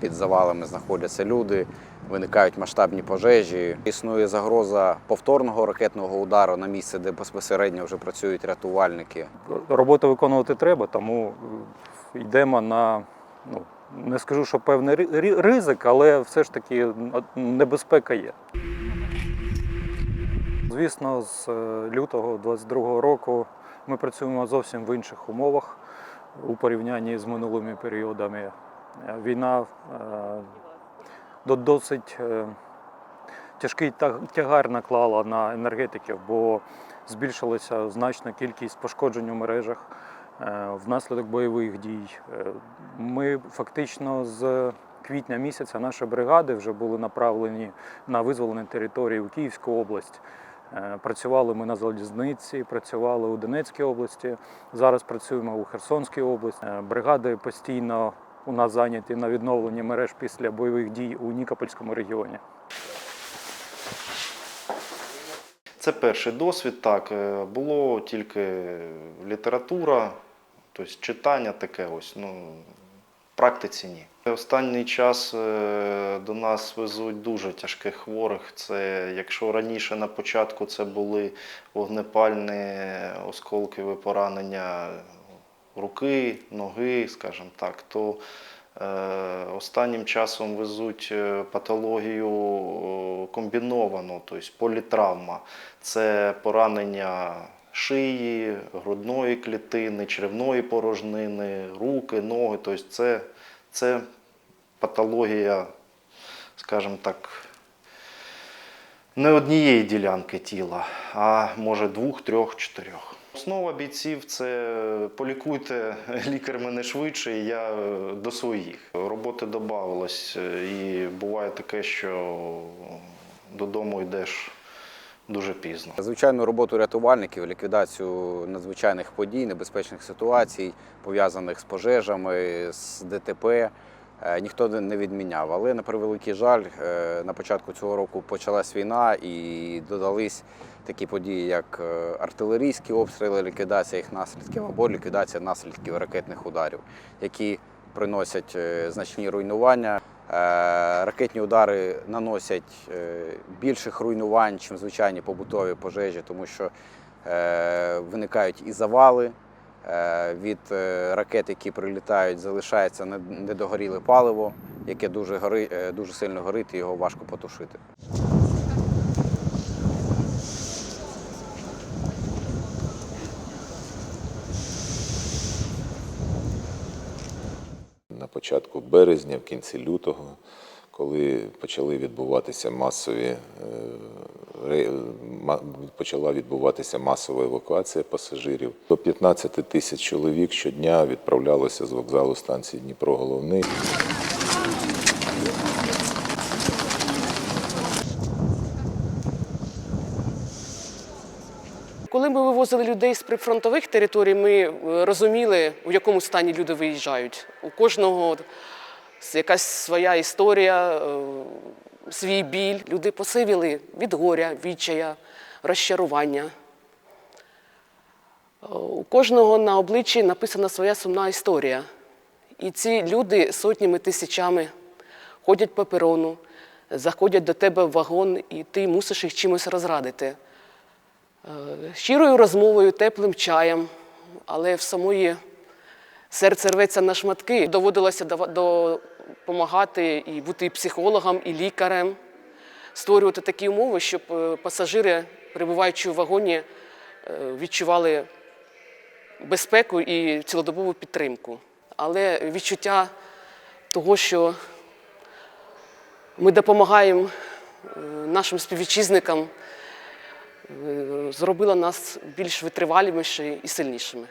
під завалами знаходяться люди, виникають масштабні пожежі. Існує загроза повторного ракетного удару на місце, де безпосередньо вже працюють рятувальники. Роботу виконувати треба, тому е, йдемо на, ну, не скажу, що певний ри- ри- ризик, але все ж таки небезпека є. Звісно, з е, лютого 22-го року ми працюємо зовсім в інших умовах у порівнянні з минулими періодами. Війна е, до- досить е, тяжкий тягар наклала на енергетиків, бо збільшилася значна кількість пошкоджень у мережах е, внаслідок бойових дій. Ми фактично з квітня місяця наші бригади вже були направлені на визволені території у Київську область. Працювали ми на залізниці, працювали у Донецькій області. Зараз працюємо у Херсонській області. Бригади постійно у нас зайняті на відновленні мереж після бойових дій у Нікопольському регіоні. Це перший досвід. Так, Е, було тільки література, тобто читання таке ось. Ну, в практиці ні. Останній час е, до нас везуть дуже тяжких хворих. Це якщо раніше на початку це були вогнепальні осколкові поранення руки, ноги, скажімо так, то е, останнім часом везуть е, патологію е, комбіновану, тобто політравма. Це поранення шиї, грудної клітини, черевної порожнини, руки, ноги. Тобто це, це патологія, скажімо так, не однієї ділянки тіла, а може двох, трьох, чотирьох. Основа бійців це полікуйте лікар мене швидше, я е, до своїх. Роботи додавалось, е, і буває таке, що додому йдеш дуже пізно. Звичайну роботу рятувальників, ліквідацію надзвичайних подій, небезпечних ситуацій, пов'язаних з пожежами, з ДТП. Е, Ніхто не відміняв. Але на превеликий жаль, е, на початку цього року почалась війна і додались такі події, як е, артилерійські обстріли, ліквідація їх наслідків або ліквідація наслідків ракетних ударів, які приносять значні руйнування. Ракетні удари наносять більших руйнувань, ніж звичайні побутові пожежі, тому що виникають і завали. Е, Від е, ракет, які прилітають, залишається недогоріле паливо, яке дуже, гори, е, дуже сильно горить, і його важко потушити. на початку березня, в кінці лютого, коли почали відбуватися масові е, почала відбуватися масова евакуація пасажирів. До 15 тисяч чоловік щодня відправлялося з вокзалу станції Дніпро Головний. Коли ми вивозили людей з прифронтових територій, ми е, розуміли, у якому стані люди виїжджають. У кожного якась своя історія, е, свій біль. Люди посивіли від горя, відчая, розчарування. Е, У кожного на обличчі написана своя сумна історія. І ці люди сотнями тисячами ходять по перону, заходять до тебе в вагон, і ти мусиш їх чимось розрадити щирою розмовою, теплим чаєм, але в самої серце рветься на шматки. Доводилося допомагати і бути і психологом, і лікарем, створювати такі умови, щоб е, пасажири, перебуваючи у вагоні, е, відчували безпеку і цілодобову підтримку. Але відчуття того, що ми допомагаємо е, нашим співвітчизникам, зробила нас більш витривалішими і сильнішими.